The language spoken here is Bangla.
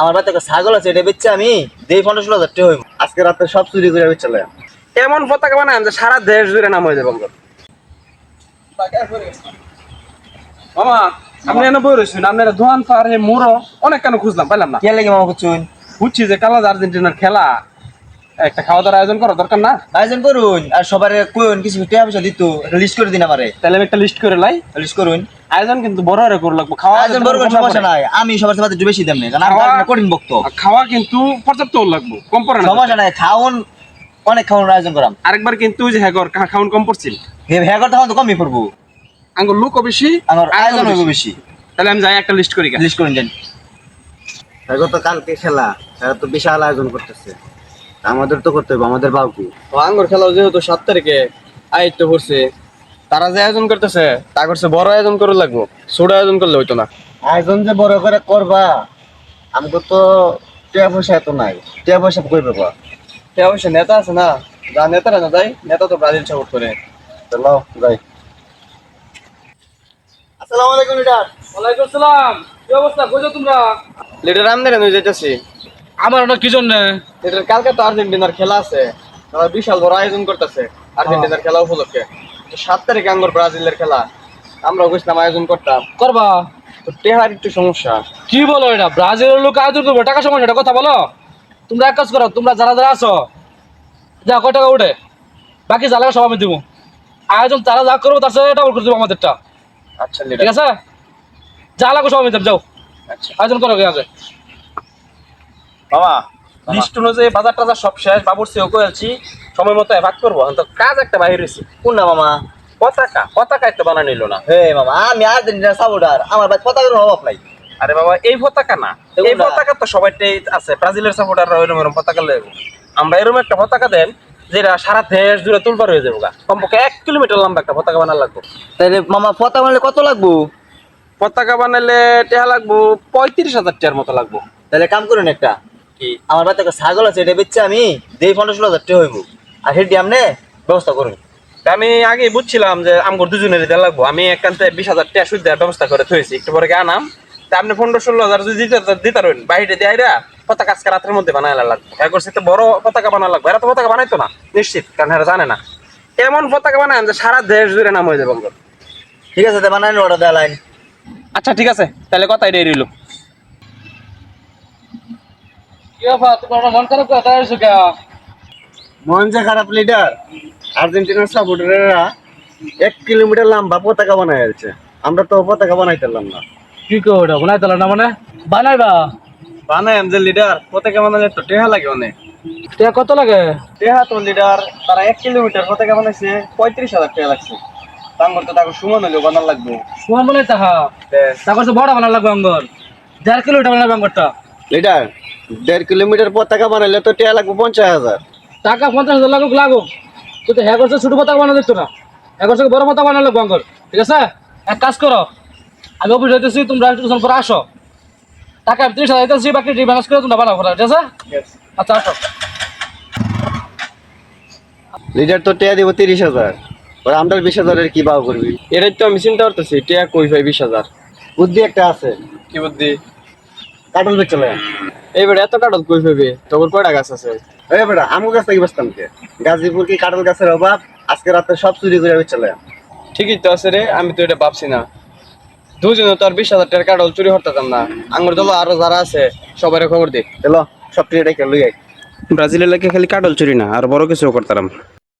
আমার বাড়িতে একটা ছাগল আছে এটা বেচছে আমি দেই পনেরো ষোলো হাজার টাকা হইব। আজকে রাতে সব চুরি করে বেচলে এমন পতাকা বানায় যে সারা দেশ জুড়ে নাম হয়ে যাবে মামা আপনি এনে বই রয়েছেন আপনার ধোয়ান ফার হে মোড়ো অনেক কেন খুঁজলাম পাইলাম না। কে লাগে মামা কুচুন বুঝছি যে কালাজ আর্জেন্টিনার খেলা। একটা খাওয়া দাওয়ার আয়োজন করা দরকার না? আয়োজন করুন। আর সবার কোন কিছু টাকা পয়সা দিত লিস্ট করে দিন আমারে। তাহলে আমি একটা লিস্ট করে লাই। লিস্ট করুন। আয়োজন কিন্তু বড় করে করে লাগবো। খাওয়া আয়োজন করবেন সমস্যা নাই। আমি সবার সাথে একটু বেশি কারণ আমার কঠিন বক্ত খাওয়া কিন্তু পর্যাপ্ত লাগবো কম পড়ে না। সমস্যা নাই খাওন অনেক খাওয়ানোর আয়োজন করাম। আরেকবার কিন্তু ওই যে হ্যাঁ গর, খা- খাওয়ান কম পড়ছিল। হ্যাঁ করতে তো কমই করব আঙ্গুর লোকও বেশি আমার আয়োজন হইব বেশি। তাহলে আমি যাই একটা লিস্ট করি লিস্ট করুন দেন। গত কালকে খেলা তারা তো বিশাল আয়োজন করতেছে। আমাদের তো করতে হবে আমাদের কি? তো আঙ্গুর খেলা যেহেতু সাত তারিখে আয়ত্ত করছে তারা যে আয়োজন করতেছে তা করছে বড় আয়োজন করে লাগবো ছোট আয়োজন করলে হইতো না। আয়োজন যে বড় করে করবা আমাকে তো টাকা পয়সা এত নাই টাকা পয়সা কই পাবা? সে অবশ্য নেতা আছে না যা নেতারা না যায় নেতা তো ব্রাজিল সাপোর্ট করে। চলো যাই। আসসালামু আলাইকুম লিডার। ওয়ালাইকুম আসসালাম। কি অবস্থা? কোথায় তোমরা। লিডার আমদের নিয়ে যেতেছি আমার ওটা কি জন্য? লিডার কালকে তো আর্জেন্টিনার খেলা আছে। তারা বিশাল বড় আয়োজন করতেছে। আর্জেন্টিনার খেলা উপলক্ষে। তো সাত তারিখে আঙ্গুর ব্রাজিলের খেলা। আমরা বুঝলাম আয়োজন করতাম। করবা? তো টেহার একটু সমস্যা। কি বলো এটা? ব্রাজিলের লোক আয়োজন করব। টাকা সময় এটা কথা বলো। তোমরা এক কাজ করো তোমরা যারা যারা আছো যা কয় টাকা উঠে? বাকি যা লাগে সব আমি দিব। আয়োজন তারা যা করব তার সাথে ডাবল করে দেবো আমাদেরটা। আচ্ছা ঠিক আছে? যা লাগে সব আমি দেব যাও। আচ্ছা। আয়োজন করো গিয়ে আগে। মামা লিস্ট অনুযায়ী বাজার টাজার সব শেষ বাবুর সেও কয়েছি সময় মতো ভাগ করব। তো কাজ একটা বাইরে রয়েছে কোন না মামা? পতাকা পতাকা একটা বানা নিল না। হে মামা আমি সাপোর্টার আমার ভাই পতাকার অভাব নাই। আরে বাবা এই পতাকা না। এই পতাকা তো সবাইটাই আছে ব্রাজিলের সাপোর্টাররা ওইরকম এরকম পতাকা লেগো আমরা এরকম একটা পতাকা দেন যেটা সারা দেশ জুড়ে তুলবার হয়ে যাব কমপক্ষে এক কিলোমিটার লম্বা একটা পতাকা বানা লাগবো। তাহলে মামা পতাকা বানালে কত লাগবো? পতাকা বানালে টেহা লাগবো পঁয়ত্রিশ হাজার টাকার মতো লাগবো। তাহলে কাম করুন একটা। আমার বাড়িতে একটা ছাগল আছে এটা বেচছে আমি দেই পনেরো ষোলো হাজার টাকা হইব। আর সেটি আপনি ব্যবস্থা করুন। আমি আগে বুঝছিলাম যে আমগর দুজনের দেওয়া লাগবো। আমি একান্তে বিশ হাজার টাকা সুদ দেওয়ার ব্যবস্থা করে থয়েছি একটু পরে আনাম। তা আপনি পনেরো ষোলো হাজার যদি দিতে দিতে পারেন বাইরে দিয়ে পতাকা আজকে রাতের মধ্যে বানায় লাগবে। এক করছে তো বড় পতাকা বানা লাগবে। এরা তো পতাকা বানাইতো না নিশ্চিত কারণ এরা জানে না। এমন পতাকা বানায় যে সারা দেশ জুড়ে নাম হয়ে যাবে ঠিক আছে বানাই অর্ডার দেওয়া লাইন আচ্ছা ঠিক আছে তাহলে কথাই রইল কি ব্যাপার তোমার মন খারাপ করে তাই এসো কে? মন যে খারাপ লিডার আর্জেন্টিনার সাপোর্টাররা এক কিলোমিটার লম্বা পতাকা বানায় আছে আমরা তো পতাকা বানাইতেলাম না। কি কো ওটা বানাই তোলা না মানে? বানাইবা? বানায় যে লিডার পতাকা বানালে তো টেহা লাগে অনেক। টাকা কত লাগে? টেহা তো লিডার তারা এক কিলোমিটার পতাকা বানাইছে পঁয়ত্রিশ হাজার টাকা লাগছে। তাঙ্গর তো তাকে সুমন হলেও বানার লাগবে। সুমান বানাই তাহা? তারপর তো বড় বানা লাগবে অঙ্গর দেড় কিলোমিটার বানাবে অঙ্গরটা লিডার দেড় কিলোমিটার পর টাকা বানাইলে তো টিয়া লাগবে পঞ্চাশ হাজার। টাকা পঞ্চাশ হাজার লাগুক লাগুক। কিন্তু হ্যাঁ করছে ছোট পতাকা বানা দিত না। হ্যাঁ করছে বড় পতাকা বানা লাগবে অঙ্গর। ঠিক আছে? এক কাজ করো আমি অফিস হইতেছি তোমরা একটু পরে আসো। টাকা আমি তিরিশ হাজার দিতেছি বাকি ম্যানেজ করে তোমরা বানাবো ঠিক আছে? আচ্ছা আসো। লিডার তো টিয়া দিব তিরিশ হাজার। ওরা আমরা বিশ হাজারের কি বাউ করবি? এটাই তো আমি চিন্তা করতেছি টেয়া কই ভাই বিশ হাজার? বুদ্ধি একটা আছে। কি বুদ্ধি? কাটল বেচলে এইবার এত কাটত কই পাবি? তোর কয়টা গাছ আছে? এই বেটা আমগো গাছ থেকে বেচতাম কে? গাজীপুর কি কাটল গাছের অভাব? আজকে রাতে সব চুরি করে বেচলে ঠিকই তো আছে রে আমি তো এটা ভাবছি না। দুজনে তো আর বিশ হাজার টাকার কাটল চুরি হরতাম না। আঙ্গুর দল আরও যারা আছে সবাই খবর দে। চলো সব ডেকে লুই আই ব্রাজিলের লাগে খালি কাটল চুরি না আর বড় কিছু করতাম